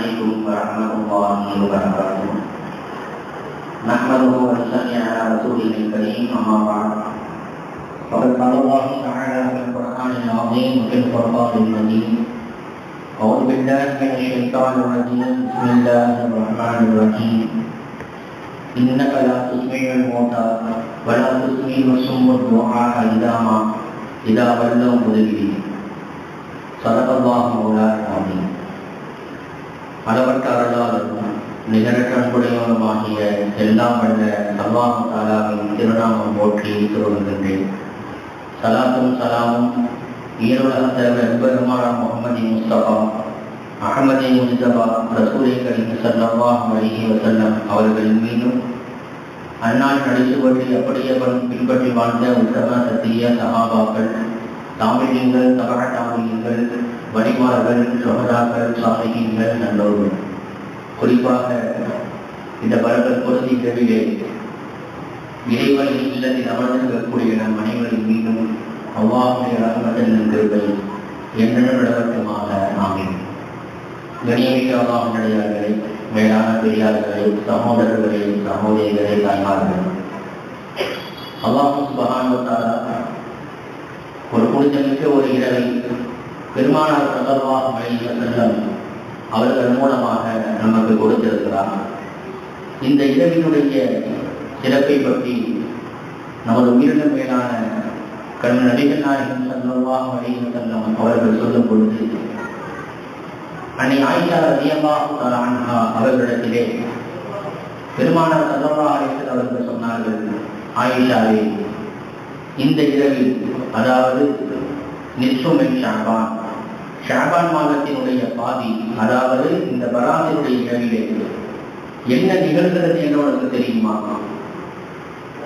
عليكم ورحمة الله وبركاته نحمده ونصلي على رسوله الكريم أما بعد فقد قال الله تعالى في القرآن العظيم وفي القرآن المجيد أعوذ بالله من الشيطان الرجيم بسم الله الرحمن الرحيم إنك لا تسمع الموتى ولا تسمع الصم الدعاء إذا ما إذا ولوا مدبرين صدق الله مولانا العظيم அளவற்ற அருளாளரும் நிகரற்ற அன்புடையவனுமாகிய எல்லாம் வல்ல அல்லாஹ் தாலாவின் திருநாமம் போற்றி துவங்குகின்றேன் சலாத்தும் சலாமும் ஈரோட தலைவர் பெருமானா முகமது முஸ்தபா அகமதி முஸ்தபா ரசூலை கரீம் சல்லாஹ் அலைஹி வஸல்லம் அவர்களின் மீதும் அந்நாள் நடிசுவற்றி அப்படியே பின்பற்றி வாழ்ந்த உத்தம சத்திய சகாபாக்கள் தாமிழியங்கள் தகர தாமிழியங்கள் வழிமார்கள் சுகதாக்கள் சாலைகள் நல்லோர்கள் குறிப்பாக இந்த பரகல் பொருந்தி தெருவிலே இறைவனின் இல்லத்தில் அமர்ந்திருக்கக்கூடிய நம் அனைவரின் மீண்டும் அவ்வாவுடைய ரகமதன் நின்றவை என்றென்ன நடவட்டமாக ஆகும் கணியமிக்க அல்லாஹுடையார்களை மேலான பெரியார்களை சகோதரர்களை சகோதரிகளை தாய்மார்கள். அல்லாஹு சுபகானுவத்தாரா ஒரு புனிதமிக்க ஒரு இரவை பெருமானார் சதர்வாக மழையில் செல்லம் அவர்கள் மூலமாக நமக்கு கொடுத்திருக்கிறார். இந்த இரவினுடைய சிறப்பை பற்றி நமது உயிரினம் மேலான கண் நடிகர் நாயகன் சந்தர்வாக அலைஹி அவர்கள் சொல்லும் பொழுது அன்னை ஆயிஷா ரலியல்லாஹு அவர்களிடத்திலே பெருமானார் சந்தர்வா அலைஹி அவர்கள் சொன்னார்கள் ஆயிஷாவே இந்த இரவில் அதாவது நிஸ்வமின் ஷாபான் ஷாபான் மாதத்தினுடைய பாதி அதாவது இந்த பராத்தினுடைய இரவிலே என்ன நிகழ்கிறது என்று உனக்கு தெரியுமா?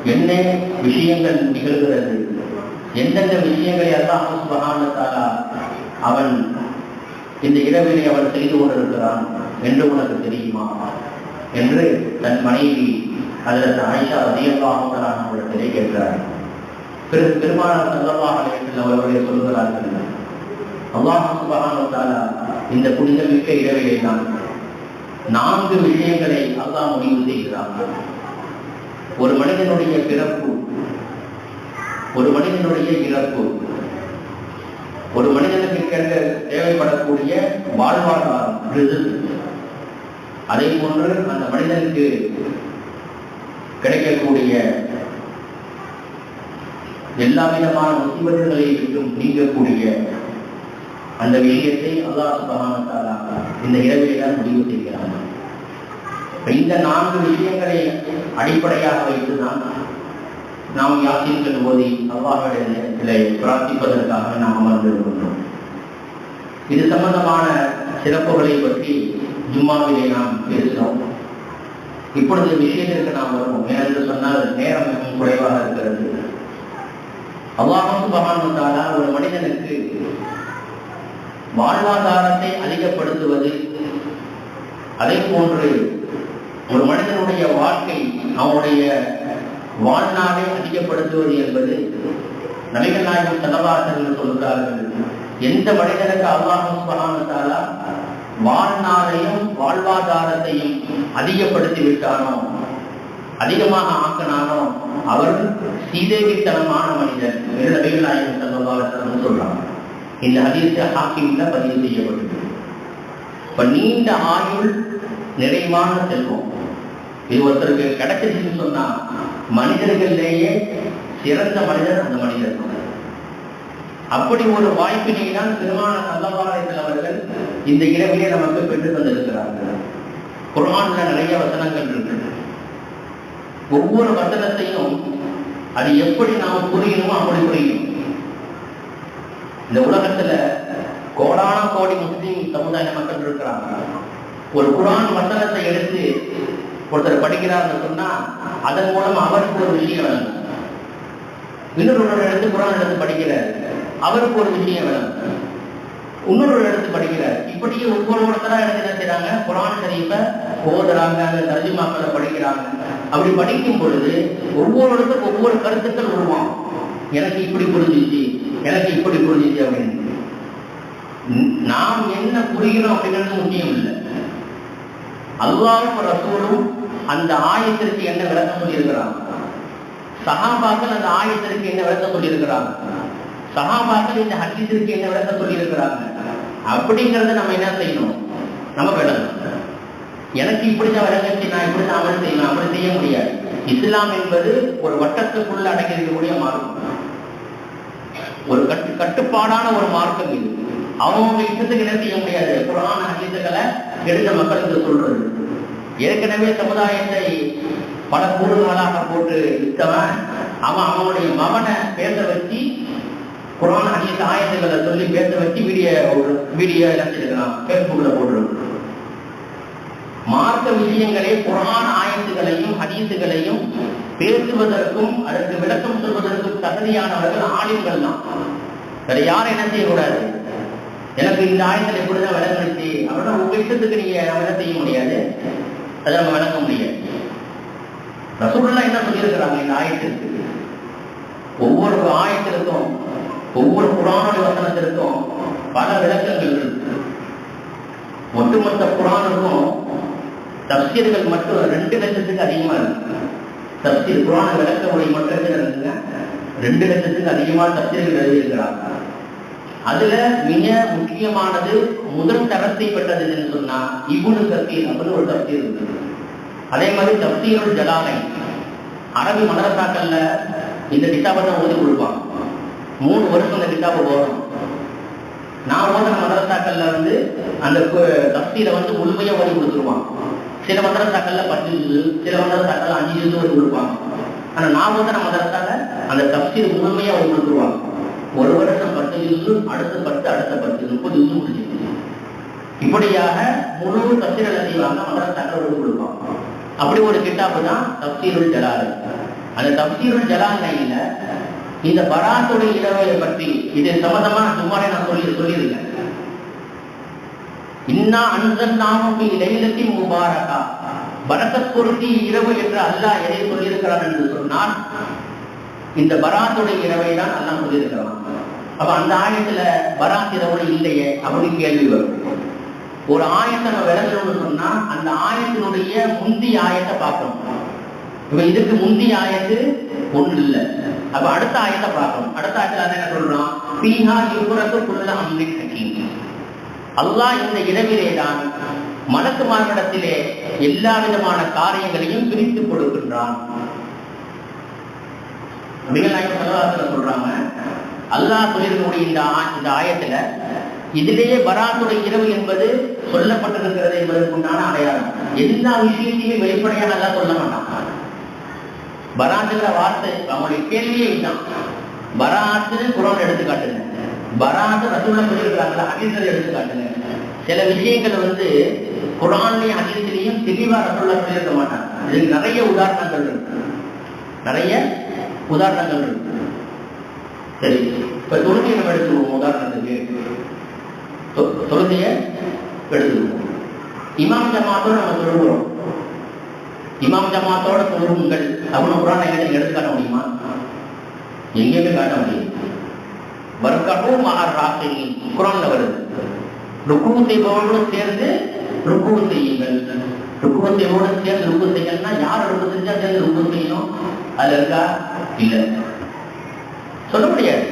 என்ன விஷயங்கள் நிகழ்கிறது? எந்தெந்த விஷயங்களை அல்லாஹ் சுபகானத்தாலா அவன் இந்த இரவிலே அவன் செய்து கொண்டிருக்கிறான் என்று உனக்கு தெரியுமா? என்று தன் மனைவி அதில் ஆயிஷா அதிகமாக அவரிடத்திலே கேட்கிறார் பிறகு பெருமானார் சந்தமாக அலைஹி அவர்களே சொல்கிறார்கள் அல்லாஹ் இந்த புனிதமிக்க இரவிலே தான் நான்கு விஷயங்களை அல்லாஹ் முடிவு செய்கிறார் ஒரு மனிதனுடைய பிறப்பு ஒரு மனிதனுடைய இறப்பு ஒரு மனிதனுக்கு கிடைக்க தேவைப்படக்கூடிய வாழ்வாதாரம் அதே போன்று அந்த மனிதனுக்கு கிடைக்கக்கூடிய எல்லா விதமான முசிபத்துகளை விட்டும் நீங்கக்கூடிய அந்த விஷயத்தை அல்லாஹ் சுபகானத்தாலா இந்த இரவிலே தான் முடிவு செய்கிறாங்க இந்த நான்கு விஷயங்களை அடிப்படையாக வைத்துதான் நாம் யாசிர்கள் ஓதி அல்லாஹிடத்திலே பிரார்த்திப்பதற்காக நாம் அமர்ந்திருக்கின்றோம் இது சம்பந்தமான சிறப்புகளை பற்றி ஜும்மாவிலே நாம் பேசுகிறோம். இப்பொழுது விஷயத்திற்கு நாம் வருவோம். ஏனென்று சொன்னால் நேரம் மிகவும் குறைவாக இருக்கிறது. அல்லாஹும் சுபகானுத்தாலா ஒரு மனிதனுக்கு வாழ்வாதாரத்தை அதிகப்படுத்துவது அதே போன்று ஒரு மனிதனுடைய வாழ்க்கை அவனுடைய வாழ்நாளை அதிகப்படுத்துவது என்பது நபிகள் நாயகம் செலவாசர்கள் சொல்கிறார்கள் எந்த மனிதனுக்கு அல்லாஹும் சுபகானுத்தாலா வாழ்நாளையும் வாழ்வாதாரத்தையும் அதிகப்படுத்தி விட்டானோ அதிகமாக ஆக்கினானோ அவர் சீதேவித்தனமான மனிதன் என்று நபிகள் நாயகம் செல்வம் சொல்றாங்க. இந்த ஹதீஸை ஹாக்கிமில் பதிவு செய்யப்பட்டது. இப்போ நீண்ட ஆயுள் நிறைவான செல்வம். இது ஒருத்தருக்கு கிடைச்சிருச்சுன்னு சொன்னா மனிதர்களிலேயே சிறந்த மனிதர் அந்த மனிதர் அப்படி ஒரு வாய்ப்பினை தான் திருமான நல்லவாரத்தில் அவர்கள் இந்த இரவிலே நமக்கு பெற்று தந்திருக்கிறார்கள். குரான்ல நிறைய வசனங்கள் இருக்கு ஒவ்வொரு வசனத்தையும் அது எப்படி நாம் புரியணுமோ இந்த உலகத்துல கோடான கோடி முஸ்லீம் சமுதாய மக்கள் இருக்கிறாங்க. ஒரு குரான் வசனத்தை எடுத்து ஒருத்தர் படிக்கிறார்னு சொன்னா அதன் மூலம் அவருக்கு ஒரு விஷயம் வேணும் இன்னொரு எடுத்து குரான் எடுத்து படிக்கிறார். அவருக்கு ஒரு விஷயம் வேணும் இன்னொரு எடுத்து படிக்கிறார். இப்படியே ஒவ்வொரு ஒருத்தரா எடுத்து என்ன செய்யறாங்க குரான் ஷரீஃபை ஓதுறாங்க அந்த தர்ஜுமாக்களை படிக்கிறாங்க. அப்படி படிக்கும் பொழுது ஒவ்வொரு ஒவ்வொரு கருத்துக்கள் உருவாகும். எனக்கு இப்படி புரிஞ்சிச்சு. எனக்கு இப்படி புரிஞ்சிச்சு அப்படின்னு நாம் என்ன புரிகிறோம் அப்படிங்கிறது முக்கியம் இல்லை. அல்லாவும் ரசூலும் அந்த ஆயத்திற்கு என்ன விளக்கம் சொல்லியிருக்கிறாங்க? சகாபாக்கள் அந்த ஆயத்திற்கு என்ன விளக்கம் சொல்லியிருக்கிறாங்க? சகாபாக்கள் இந்த ஹதீஸிற்கு என்ன விளக்கம் சொல்லியிருக்கிறாங்க? அப்படிங்கிறத நம்ம என்ன செய்யணும்? நம்ம விளங்கணும் எனக்கு இப்படிதான் விளங்கச்சு நான் இப்படிதான் அமல் செய்யணும் அப்படி செய்ய முடியாது. இஸ்லாம் என்பது ஒரு வட்டத்துக்குள்ள அடங்கியிருக்கக்கூடிய மாறும் ஒரு கட்டு கட்டுப்பாடான ஒரு மார்க்கம் இது. அவங்க இஷ்டத்துக்கு என்ன செய்ய முடியாது. புராண ஹதீசுகளை எடுத்த மக்களுக்கு சொல்றது. ஏற்கனவே சமுதாயத்தை பல கூடுதலாக போட்டு வித்தவன் அவன் அவனுடைய மகனை பேச வச்சு புராண ஹதீஸ் ஆயத்துக்களை சொல்லி பேச வச்சு வீடியோ வீடியோ எல்லாம் பேஸ்புக்ல போட்டுருக்கு மார்க்க விஷயங்களே புராண ஆயத்துகளையும் ஹதீசுகளையும் பேசுவதற்கும் அதற்கு விளக்கம் சொல்வதற்கும் தகுதியானவர்கள் ஆலிம்கள் தான். வேற யாரும் என்ன செய்யக்கூடாது? எனக்கு இந்த ஆயத்தில் எப்படிதான் விளங்குச்சு அப்படின்னா உங்க இஷ்டத்துக்கு நீங்க நம்ம என்ன செய்ய முடியாது? அதை நம்ம விளங்க முடியாது. ரசூல்லாம் என்ன சொல்லியிருக்கிறாங்க இந்த ஆயத்திற்கு? ஒவ்வொரு ஆயத்திற்கும் ஒவ்வொரு புராண வசனத்திற்கும் பல விளக்கங்கள் இருக்கு. ஒட்டுமொத்த புராணுக்கும் தப்சீர்கள் மட்டும் ரெண்டு லட்சத்துக்கு அதிகமா இருக்கு. தப்சீர் புராண விளக்க உரை மட்டும் ரெண்டு லட்சத்துக்கு அதிகமாக தப்சீர்கள் எழுதியிருக்கிறார் அதுல மிக முக்கியமானது முதல் தரத்தை பெற்றது என்று சொன்னா இபுனு தப்சீர் அப்படின்னு ஒரு தப்சீர் இருந்தது அதே மாதிரி தப்சீருள் ஜலாலை. அரபி மதரசாக்கள்ல இந்த கிட்டாபை தான் ஓதி கொடுப்பான் மூணு வருஷம் இந்த கிதாபை போகணும் நான் ஓதுன மதரசாக்கள்ல வந்து அந்த தப்சீரை வந்து முழுமையா ஓதி கொடுத்துருவான் சில மதரசாக்கள்ல பத்து ஜூசு சில மதரசாக்கள்ல அஞ்சு இருந்து ஓதி கொடுப்பாங்க. ஆனா நான் ஓதுன மதரசால அந்த தப்சீர் முழுமையா அவங்க கொடுத்துருவாங்க. ஒரு வருஷம் பத்து இருந்து அடுத்த பத்து அடுத்த பத்து முப்பது இருந்து முடிஞ்சிருக்கு இப்படியாக முழு தப்சீர் என்ன செய்வாங்க மதரசாக்கள் ஓதி கொடுப்பாங்க. அப்படி ஒரு கிட்டாப்பு தான் தப்சீருள் ஜலாலை. அந்த தப்சீருள் ஜலாலையில இந்த பராத்துடைய இடவையை பற்றி இது சம்பந்தமா சும்மாரே நான் சொல்லி சொல்லியிருக்கேன். இன்னா அன்சன் நாமக்கு இடையிலத்தின் முபாரகா. பரக்கத் பொருத்தி இரவு என்று அல்லாஹ் எதை சொல்லியிருக்கிறான் என்று சொன்னால் இந்த பராத்துடைய இரவை தான் அல்லாஹ் சொல்லியிருக்கிறான். அப்ப அந்த ஆயத்துல பராத் இரவு இல்லையே அப்படின்னு கேள்வி வரும். ஒரு ஆயத்தை நம்ம விளங்கணும்னு சொன்னா அந்த ஆயத்தினுடைய முந்தி ஆயத்தை பார்க்கணும். இப்ப இதுக்கு முந்தி ஆயத்து ஒண்ணு இல்லை. அப்ப அடுத்த ஆயத்தை பார்க்கணும். அடுத்த ஆயத்துல என்ன சொல்றோம் பீஹா இவ்வளவு குள்ள அம்ரின் ஹக்கீம் அல்லாஹ் இந்த இரவிலே தான் மலக்குமார்களிடத்திலே எல்லா விதமான காரியங்களையும் பிரித்து கொடுக்கின்றான். சொல்றாங்க அல்லாஹ் சொல்லியிருக்கக்கூடிய இந்த இந்த ஆயத்துல இதிலேயே பராத்துடைய இரவு என்பது சொல்லப்பட்டிருக்கிறது என்பதற்குண்டான அடையாளம். எல்லா விஷயத்தையுமே வெளிப்படையாக நல்லா சொல்ல மாட்டான். பராத்துங்கிற வார்த்தை அவங்களுடைய கேள்வியே இதுதான். பராத்துன்னு குரான் எடுத்துக்காட்டுங்க வராத பராத்து ரசூல்ல சொல்லியிருக்கிறாங்களா ஹதீஸ்ல எடுத்து காட்டுங்க சில விஷயங்கள் வந்து குரான்லையும் ஹதீஸ்லயும் தெளிவா ரசூல்ல சொல்லியிருக்க மாட்டாங்க. இதுக்கு நிறைய உதாரணங்கள் இருக்கு. நிறைய உதாரணங்கள் இருக்கு. சரி இப்ப தொழுகையை நம்ம எடுத்துருவோம் உதாரணத்துக்கு. தொழுகைய எடுத்துருவோம் இமாம் ஜமாத்தோட நம்ம சொல்லுவோம் இமாம் ஜமாத்தோட தொழுவுங்கள் அப்படின்னு குரான் எங்க எடுத்து காட்ட முடியுமா? எங்கேயுமே காட்ட முடியும் வர்க்கமும் மகர் ராசினி குரான்ல வருது. ருக்கு செய்பவர்களும் சேர்ந்து ருக்கு செய்யுங்கள் ருக்கு செய்பவர்களும் சேர்ந்து ருக்கு செய்யணும்னா யார் ருக்கு செஞ்சா சேர்ந்து ருக்கு செய்யணும் அதுல இருக்கா? இல்ல. சொல்ல முடியாது.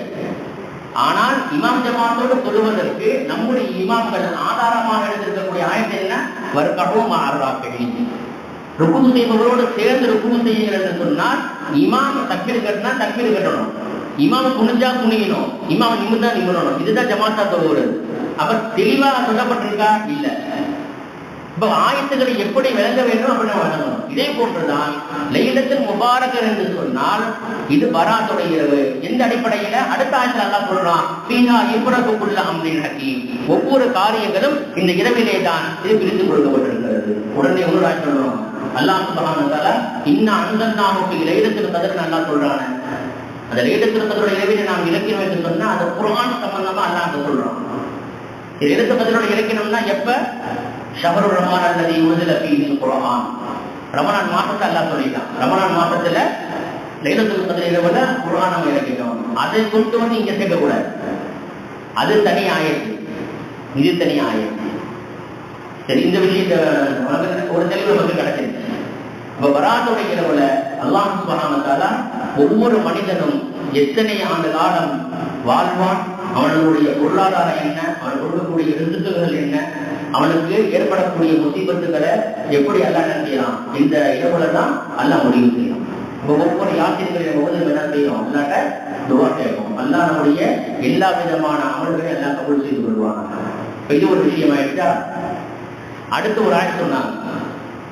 ஆனால் இமாம் ஜமாத்தோடு சொல்லுவதற்கு நம்முடைய இமாம்கள் ஆதாரமாக எடுத்திருக்கக்கூடிய ஆயத்தை என்ன? வர்க்கமும் மகர் ராசினி ருக்கு செய்பவரோடு சேர்ந்து ருக்கு செய்யுங்கள் என்று சொன்னால் இமாம் தக்கீடு கட்டினா தக்கீடு கட்டணும். இமாம் குனிஞ்சா குனியணும் இமாம் நிமிர்ந்தா நிமிரணும். இதுதான் ஜமாத்தா தொழுகிறது அப்ப தெளிவாக சொல்லப்பட்டிருக்கா? இல்ல. இப்ப ஆயத்துக்களை எப்படி விளங்க வேண்டும் அப்படி நம்ம விளங்கணும். இதே போன்றுதான் லைலத்தில் முபாரகர் என்று சொன்னால் இது வரா இரவு. எந்த அடிப்படையில? அடுத்த ஆயத்தில் அல்லா சொல்றான் பீனா இப்புறக்குள்ள அம்ரின் ஹக்கீம். ஒவ்வொரு காரியங்களும் இந்த இரவிலே தான் இது பிரித்து கொடுக்கப்பட்டிருக்கிறது. உடனே ஒரு ஆய் சொல்லணும் அல்லாஹ் சுபஹானஹு இன்ன அன்சல்நாஹு லைலத்தில் கதர் நல்லா சொல்றானே. அந்த வேத திருத்தத்தோட இரவிலே நாம் இலக்கியம் என்று சொன்னா அது குர்ஆன் சம்பந்தமா அல்லாஹ் சொல்றான். லைலத்தில் கதருடைய இலக்கியம்னா எப்ப? ஷபரு ரமான் அல்லது உறுதில பீதின் குர்ஆன். ரமணான் மாசத்தை அல்லா சொல்லிட்டான். ரமணான் மாசத்துல லைலத்துல் கதர் இரவுல குர்ஆன் நம்ம இலக்கியம் அதை கொண்டு வந்து இங்க சேர்க்கக்கூடாது. அது தனி ஆயிடுச்சு இது தனி ஆயிடுச்சு சரி இந்த விஷயத்த ஒரு தெளிவு நமக்கு கிடைச்சிருச்சு இப்ப வராதுடைய இரவுல அல்லாஹ் ஒவ்வொரு மனிதனும் எத்தனை ஆண்டு காலம் வாழ்வான்? அவனுடைய பொருளாதாரம் என்ன? அவன் கொடுக்கக்கூடிய எழுத்துக்கள் என்ன? அவனுக்கு ஏற்படக்கூடிய முசீபத்துகளை எப்படி அல்லாஹ் நினைக்கிறான் இந்த இரவுல தான் அல்லாஹ் முடிவு செய்யும் இப்ப ஒவ்வொரு யாத்திரைகளின் போது நம்ம என்ன செய்யும்? அல்லாட்ட துவா கேட்போம் அல்லா நம்முடைய எல்லா விதமான அமல்களையும் எல்லாம் கபூல் செய்து கொள்வாங்க இது ஒரு விஷயம் ஆயிடுச்சா அடுத்து ஒரு ஆய்வு சொன்னாங்க.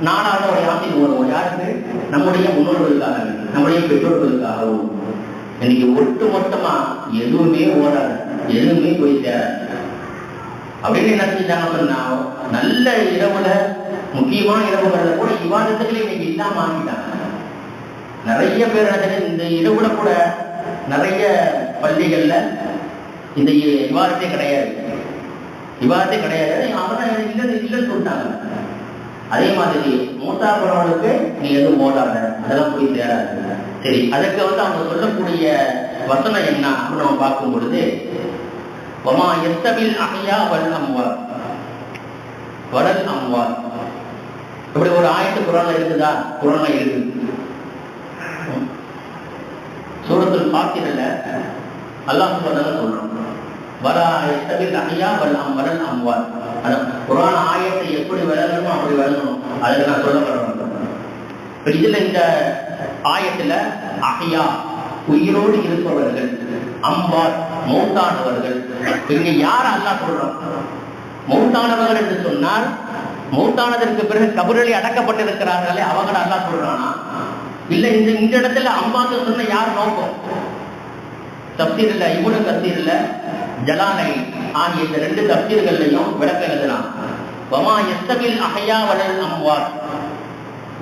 நாலாவது ஒரு யாத்திரை வருவோம் யாருக்கு? நம்முடைய முன்னோர்களுக்காக நம்முடைய பெற்றோர்களுக்காகவும். இன்னைக்கு ஒட்டு மொத்தமா எதுவுமே ஓடாது. எதுவுமே போய் சேராது. அப்படின்னு என்ன செஞ்சாங்க நல்ல இரவுல முக்கியமான இரவுகள்ல கூட விவாதத்துக்களை இன்னைக்கு இல்லாம ஆகிட்டாங்க நிறைய பேர் என்ன இந்த இரவுல கூட நிறைய பள்ளிகள்ல இந்த விவாதத்தே கிடையாது. விவாதத்தே கிடையாது. அவங்க இல்லைன்னு இல்லைன்னு சொல்லிட்டாங்க. அதே மாதிரி மூத்தா போறவனுக்கு நீ எதுவும் ஓடாத அதெல்லாம் போய் தேடாது சரி அதுக்கு வந்து அவங்க சொல்லக்கூடிய வசனம் என்ன அப்படின்னு நம்ம பார்க்கும் பொழுது வமா எத்தவில் அகையா வல் அம்வார்? வடல் அம்வார். இப்படி ஒரு ஆயத்து குரான்ல இருக்குதா? குரான்ல இருக்கு. சூரத்தில் பாத்திரல அல்லாஹ் சொல்றதால சொல்றோம் வரா எத்தவில் அகையா வல் அம் வரல் அம்வார்? அதான் ஆயத்தை எப்படி விளங்கணுமோ அப்படி விளங்கணும் அதுக்கு நான் சொல்ல வரணும் இதுல இந்த ஆயத்துல அகையா உயிரோடு இருப்பவர்கள் அம்பார் மூத்தானவர்கள் இங்க யார் அல்லா சொல்றோம் மௌத்தானவர்கள் என்று சொன்னால் மௌத்தானதற்கு பிறகு கபரில் அடக்கப்பட்டிருக்கிறார்களே அவங்கள அல்லா சொல்றானா? இல்ல இந்த இந்த இடத்துல அம்பாக்கு சொன்ன யார் நோக்கம்? தப்சீர் இல்ல இவனு தப்சீர் இல்ல. ஜலானை ஆகிய இந்த ரெண்டு தப்தீர்கள்லையும் விளக்க எழுதலாம். வமா எஸ்தவில் அகையா வளர் அம்வார்.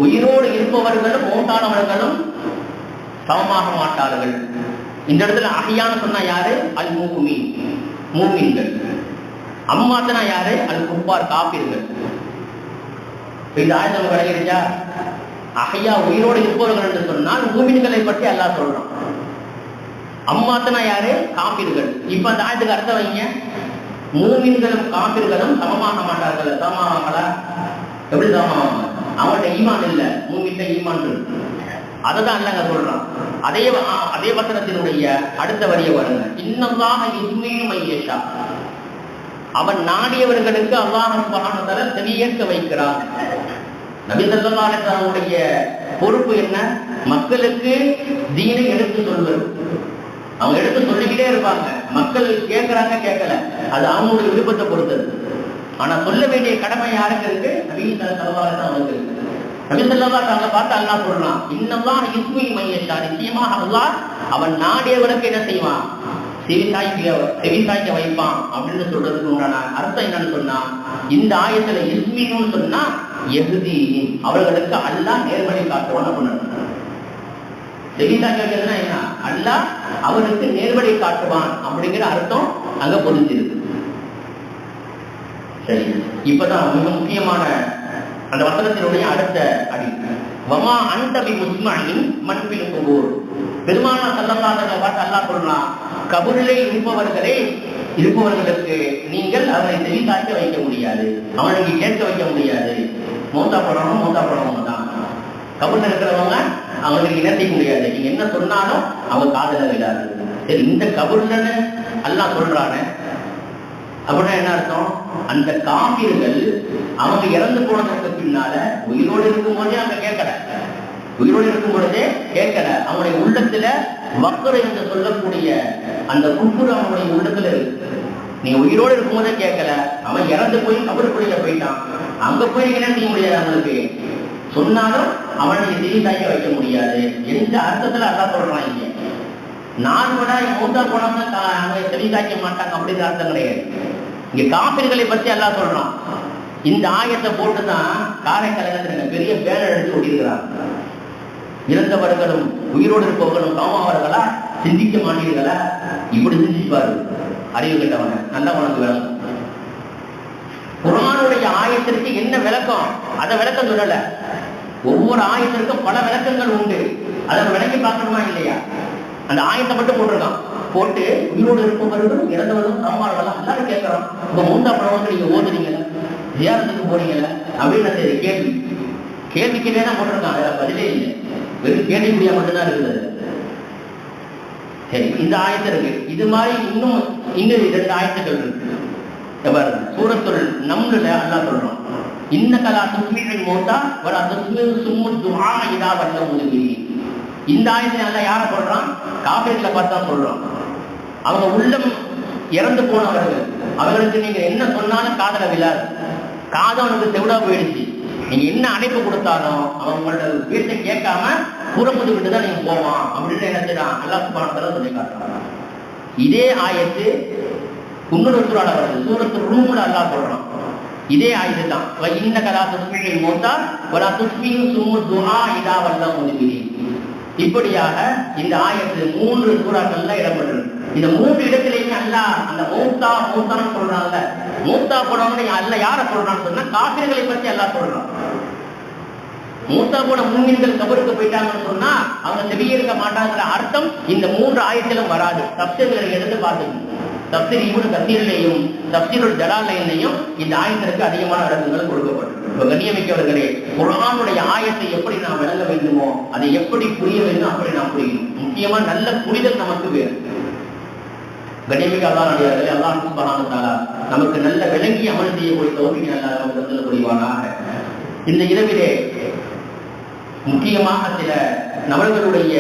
உயிரோடு இருப்பவர்களும் மூட்டானவர்களும் சமமாக மாட்டார்கள். இந்த இடத்துல அகையான்னு சொன்னா யாரு? அல் மூமி மூமீன்கள். அம்மாத்தனா யாரு? அல் குப்பார் காப்பீர்கள் இது ஆயுதம் கிடைக்கிறீங்க அகையா உயிரோடு இருப்பவர்கள் என்று சொன்னால் மூமின்களை பற்றி எல்லாம் சொல்றோம் அம்மாத்தனா யாரு? காப்பீர்கள். இப்ப அந்த ஆயத்துக்கு அர்த்தம் வைங்க. மூமின்களும் காப்பீர்களும் சமமாக மாட்டார்கள். சமமாகலா? எப்படி சமமாக அவங்கள்ட்ட ஈமான் இல்ல. மூமின்ட்ட ஈமான் இருக்கு. அதை தான் அல்லங்க சொல்றான். அதே அதே வசனத்தினுடைய அடுத்த வரிய வருங்க இன்னமாக யுக்மியும் மையேஷா. அவன் நாடியவர்களுக்கு அல்லாஹ் சுபஹானஹு செவியேற்க வைக்கிறான். நபி பொறுப்பு என்ன? மக்களுக்கு தீனை எடுத்து சொல்வது. அவங்க எடுத்து சொல்லிக்கிட்டே இருப்பாங்க. மக்கள் கேட்கறாங்க கேட்கல அது அவங்களுடைய விருப்பத்தை பொறுத்தது. ஆனா சொல்ல வேண்டிய கடமை யாருக்கு இருக்கு? நபி ஸல்லல்லாஹு அலைஹி அவங்களுக்கு இருக்கு. நபி பார்த்து அல்லாஹ் சொல்றான். இன்னம்லாம் யுஸ்மி மையஷா நிச்சயமாக அல்லா அவன் நாடியவனுக்கு என்ன செய்வான்? செவிசாய்க்க செவிசாய்க்க வைப்பான். அப்படின்னு சொல்றதுக்கு உண்டான அர்த்தம் என்னன்னு சொன்னா இந்த ஆயத்துல இஸ்மின்னு சொன்னா எகுதி அவர்களுக்கு அல்லாஹ் நேர்வழி காட்டுவான் பண்ணணும் செவிசாய்க்க என்ன? அல்லாஹ் அவனுக்கு நேர்வழி காட்டுவான் அப்படிங்கிற அர்த்தம் அங்க புரிஞ்சிருக்கு. சரி. இப்பதான் மிக முக்கியமான அந்த வசனத்தினுடைய அடுத்த அடி. வமா அண்டபி முஸ்மாயின் மண்பில் குபூர் பெருமான சல்லல்லாத பார்த்து அல்லா சொல்லலாம் கபூரிலே இருப்பவர்களே இருப்பவர்களுக்கு நீங்கள் அவனை செவிசாய்க்க வைக்க முடியாது. அவனுக்கு கேட்க வைக்க முடியாது. மோத்தா படணும் மூத்தா படணும் தான் கபூர்ல இருக்கிறவங்க அவங்களுக்கு என்ன முடியாது நீங்க என்ன சொன்னாலும் அவங்க காதல விடாது. சரி இந்த கபூர்லன்னு அல்லாஹ் சொல்றானே. அப்படின்னா என்ன அர்த்தம்? அந்த காப்பீர்கள் அவங்க இறந்து போனதுக்கு பின்னால உயிரோடு இருக்கும் போதே அவங்க கேட்கல. உயிரோடு இருக்கும் பொழுதே கேட்கல. அவனுடைய உள்ளத்துல வக்கரை என்று சொல்லக்கூடிய அந்த குப்புறு அவனுடைய உள்ளத்துல இருக்கு. நீ உயிரோடு இருக்கும் போதே கேட்கல. அவன் இறந்து போய் கபருக்குள்ள போயிட்டான். அங்க போய் என்ன செய்ய முடியாது அவனுக்கு சொன்னாலும் அவனை செய்தி தாய்க்க வைக்க முடியாது. எந்த அர்த்தத்துல அதான் சொல்றான் இங்க விட மூத்தா போனவங்க அவங்க செவி தாய்க்க மாட்டாங்க. அப்படிங்கிற அர்த்தம் கிடையாது. இங்க காப்பீர்களை பத்தி எல்லாம் சொல்றான். இந்த ஆயத்தை போட்டுதான் காரைக்கழகத்துல பெரிய பேனர் எடுத்து ஓட்டிருக்கிறாங்க இறந்தவர்களும் உயிரோடு இருப்பவர்களும் காமாவர்களா சிந்திக்க மாட்டீர்களா? இப்படி சிந்திப்பாரு அறிவு கட்டவங்க. நல்ல உனக்கு விளக்கம் குரானுடைய ஆயத்திற்கு என்ன விளக்கம்? அதை விளக்கம் சொல்லல. ஒவ்வொரு ஆயத்திற்கும் பல விளக்கங்கள் உண்டு. அதை விளக்கி பார்க்கணுமா இல்லையா? அந்த ஆயத்தை மட்டும் போட்டிருக்கான். போட்டு உயிரோடு இருப்பவர்களும் இறந்தவர்களும் சம்மாளர்களும் எல்லாரும் கேட்கறோம் இப்ப மூன்றாம் பழம் நீங்க ஓதுறீங்கல்ல தியானத்துக்கு போறீங்கல்ல அப்படின்னு சரி கேள்வி. கேள்விக்கிட்டே தான் போட்டிருக்கான். அதில் பதிலே இல்லை. வெறும் கேள்விக்குடியா மட்டும்தான் இருக்குது. சரி இந்த ஆயத்தம் இருக்கு. இது மாதிரி இன்னும் இன்னும் இரண்டு ஆயத்துக்கள் இருக்கு. இங்க பாருங்க. அல்லா நம்ல சொல்றோம் இன்ன கலா மோட்டா மோத்தா வலா சும்மு துஆ இதா வல்ல உதவி இந்த ஆயத்தை நல்லா யார சொல்றான்? காபிர்களை பார்த்தா சொல்றோம் அவங்க உள்ளம் இறந்து போனவர்கள். அவர்களுக்கு நீங்க என்ன சொன்னாலும் காதல விழாது. காதம் அவனுக்கு செவிடா போயிடுச்சு. நீங்க என்ன அழைப்பு கொடுத்தாலும் அவன் உங்களோட வீட்டை கேட்காம புறமுது விட்டு தான் நீங்க போவான். அப்படின்னு என்ன செய்யலாம் அல்லா சுபானத்தில் சொல்லி காட்டுறான். இதே ஆயத்து இன்னொரு சூறால வருது சூரத்து ரூம்ல அல்லா சொல்றான். இதே ஆயுத தான் இன்ன கலா துஸ்மிகள் மோத்தா வலா துஸ்மியும் துஹா இதா வல்ல முதுகிரி இப்படியாக இந்த ஆயத்து மூன்று சூறாக்கள்ல இடம்பெற்றிருக்கு இந்த மூன்று இடத்திலையுமே அல்ல அந்த மூத்தா மூத்தான்னு சொல்றாங்கல்ல மூத்தா போனவங்க அல்ல யார சொல்றான்னு சொன்னா காசிரங்களை பத்தி எல்லாம் சொல்றான். மூத்தா போன மூமின்கள் கபருக்கு போயிட்டாங்கன்னு சொன்னா அவங்க செவிய இருக்க மாட்டாங்கிற அர்த்தம் இந்த மூன்று ஆயத்திலும் வராது. தப்சீர்களை எடுத்து பார்த்துக்கணும். தப்சீர் இவனு கத்தீரிலையும் தப்சீருள் ஜலாலையிலையும் இந்த ஆயத்திற்கு அதிகமான இடங்கள் கொடுக்கப்பட்டிருக்கு. கண்ணியமிக்கவர்களே குரானுடைய ஆயத்தை எப்படி நாம் விளங்க வேண்டுமோ அதை எப்படி புரிய வேண்டும் அப்படி நாம் புரியணும். முக்கியமா நல்ல புரிதல் நமக்கு வேணும். கண்ணியமிக்க அல்லாஹ் நடிகார்களே அல்லாஹ் சுபஹானஹு நமக்கு நல்ல விளங்கி அமல் செய்யக்கூடிய தோல்வி நல்ல புரிவானாக. இந்த இரவிலே முக்கியமாக சில நபர்களுடைய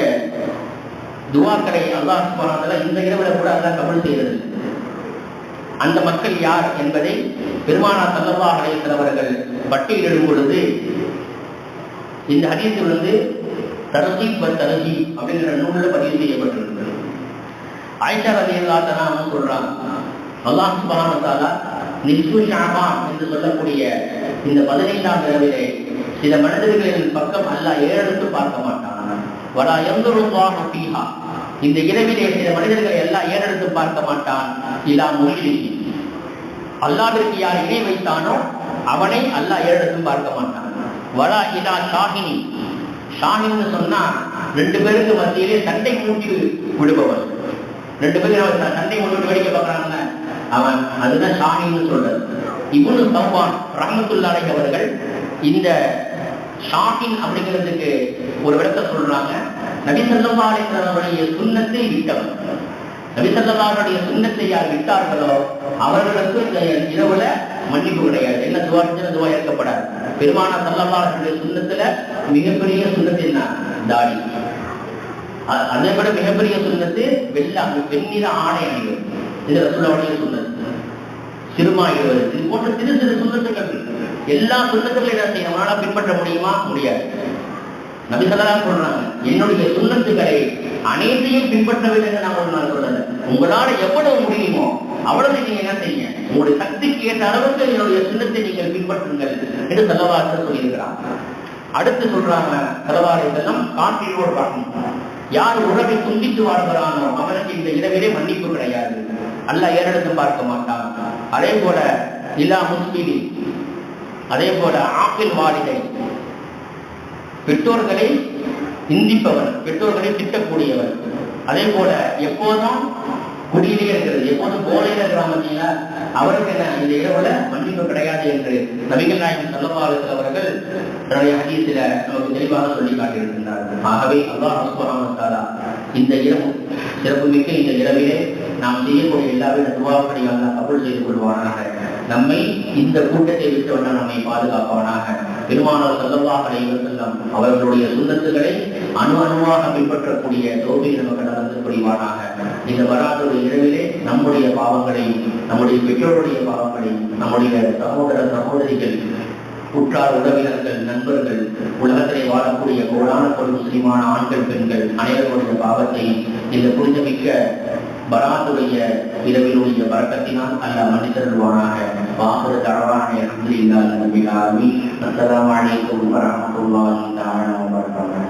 துவாக்களை அல்லாஹ் சுபஹானஹு இந்த இரவுல கூட அல்லாஹ் கமல் செய்கிறது அந்த மக்கள் யார் என்பதை பெருமானா சல்லல்லா அலைஹிஸ்ஸலாம் அவர்கள் பட்டியலிடும் பொழுது இந்த ஹதீஸில் வந்து தரசீப் தரசி அப்படிங்கிற நூலில் பதிவு செய்யப்பட்டிருக்கிறது. ஆயிஷா ரதி அல்லா சொல்றாங்க அல்லாஹ் சுபஹானஹு நிஸ்பு என்று சொல்லக்கூடிய இந்த பதினைந்தாம் இரவிலே சில மனிதர்களின் பக்கம் அல்லாஹ் ஏறெடுத்து பார்க்க மாட்டான். வலா எந்தருவாக ஃபீஹா இந்த இரவிலே சில மனிதர்களை எல்லாம் ஏறெடுத்து பார்க்க மாட்டான். இலா மொழி அல்லாவிற்கு யார் இணை வைத்தானோ அவனை அல்லாஹ் ஏறெடுத்து பார்க்க மாட்டான். வரா இலா ஷாஹினி. ஷாஹின்னு சொன்னா ரெண்டு பேருக்கு மத்தியிலே சண்டை மூட்டி விடுபவன். ரெண்டு பேரும் சண்டை மூட்டி வேடிக்கை பார்க்கறாங்கல்ல அவன் அதுதான் ஷாஹின்னு சொல்றது. இவனு சவ்வான் ரஹமத்துல்லாலை அவர்கள் இந்த ஷாஹின் அப்படிங்கிறதுக்கு ஒரு விளக்கம் சொல்றாங்க. நபிசல்லவாடைய சுண்ணத்தை விட்டவர். நபி சுண்ணத்தை யார் விட்டார்களோ அவர்களுக்கு இரவுல மன்னிப்பு கிடையாது. என்ன துவா செஞ்சா துவா ஏற்கப்படாது. பெருமான சல்லவாளர்களுடைய சுண்ணத்துல மிகப்பெரிய சுண்ணத்து என்ன? தாடி. அ- அதை விட மிகப்பெரிய சுண்ணத்து வெள்ளா வெண்ணிற ஆடை அணிவது. இது ரசூலுடைய சுண்ணத்து. சிறுமாயிடுவது இது போன்ற சிறு சிறு சுண்ணத்துக்கள் எல்லா சுண்ணத்துகளையும் என்ன செய்யணும்? பின்பற்ற முடியுமா? முடியாது. நபிசல்லாம் சொல்றாங்க என்னுடைய சுண்ணத்துக்களை அனைத்தையும் பின்பற்றவில்லை என்று நான் ஒரு சொல்லல. உங்களால எவ்வளவு முடியுமோ அவ்வளவு நீங்க என்ன செய்யுங்க? உங்களுடைய சக்திக்கு ஏற்ற அளவுக்கு என்னுடைய சுண்ணத்தை நீங்கள் பின்பற்றுங்கள் என்று செலவாச சொல்லியிருக்கிறான். அடுத்து சொல்றாங்க செலவாரை செல்லம் காற்றிலோடு பார்க்கணும். யார் உறவை துண்டித்து வாழ்கிறானோ அவனுக்கு இந்த இரவிலே மன்னிப்பு கிடையாது. அல்ல ஏறெடுத்து பார்க்க மாட்டான். அதே போல இல்லா முஸ்லீம் அதே போல ஆப்பிள் வாலிதை பெற்றோர்களை சிந்திப்பவர் பெற்றோர்களை திட்டக்கூடியவர். அதே போல எப்போதும் குடியிலே இருக்கிறது எப்போதும் போலையில கிராமத்தில அவருக்கு என்ன இந்த இரவுல மன்னிப்பு கிடையாது என்று நபிகள் நாயகன் சல்லபாலத்தில் அவர்கள் தன்னுடைய ஹதீஸில நமக்கு தெளிவாக சொல்லி காட்டியிருக்கின்றார்கள். ஆகவே அல்லாஹ் சுபஹானஹு இந்த இரவு சிறப்புமிக்க இந்த இரவிலே நாம் செய்யக்கூடிய எல்லாவித துவாக்களையும் அல்லாஹ் கபூல் செய்து கொள்வானாக. நம்மை இந்த கூட்டத்தை விட்டு வண்ண நம்மை பாதுகாப்பவனாக பெருமானார் செல்லவாக செல்லம் அவர்களுடைய சுந்தத்துகளை அணு அணுவாக பின்பற்றக்கூடிய தோல்வி நமக்கு நடந்து புரிவானாக. இந்த வராதுடைய இரவிலே நம்முடைய பாவங்களையும் நம்முடைய பெற்றோருடைய பாவங்களையும் நம்முடைய சகோதர சகோதரிகள் உற்றார் உறவினர்கள் நண்பர்கள் உலகத்திலே வாழக்கூடிய கோடான ஒரு முஸ்லிமான ஆண்கள் பெண்கள் அனைவருடைய பாவத்தையும் இந்த புரிதமிக்க பராத்துடைய இரவினுடைய வரக்கத்தினால் அல்ல மன்னித்தருள்வானாக வாசல் தரவான அல்ஹம்துலில்லாஹி ரப்பில் ஆலமீன் அஸ்ஸலாமு அலைக்கும் வரஹ்மத்துல்லாஹி தஆலா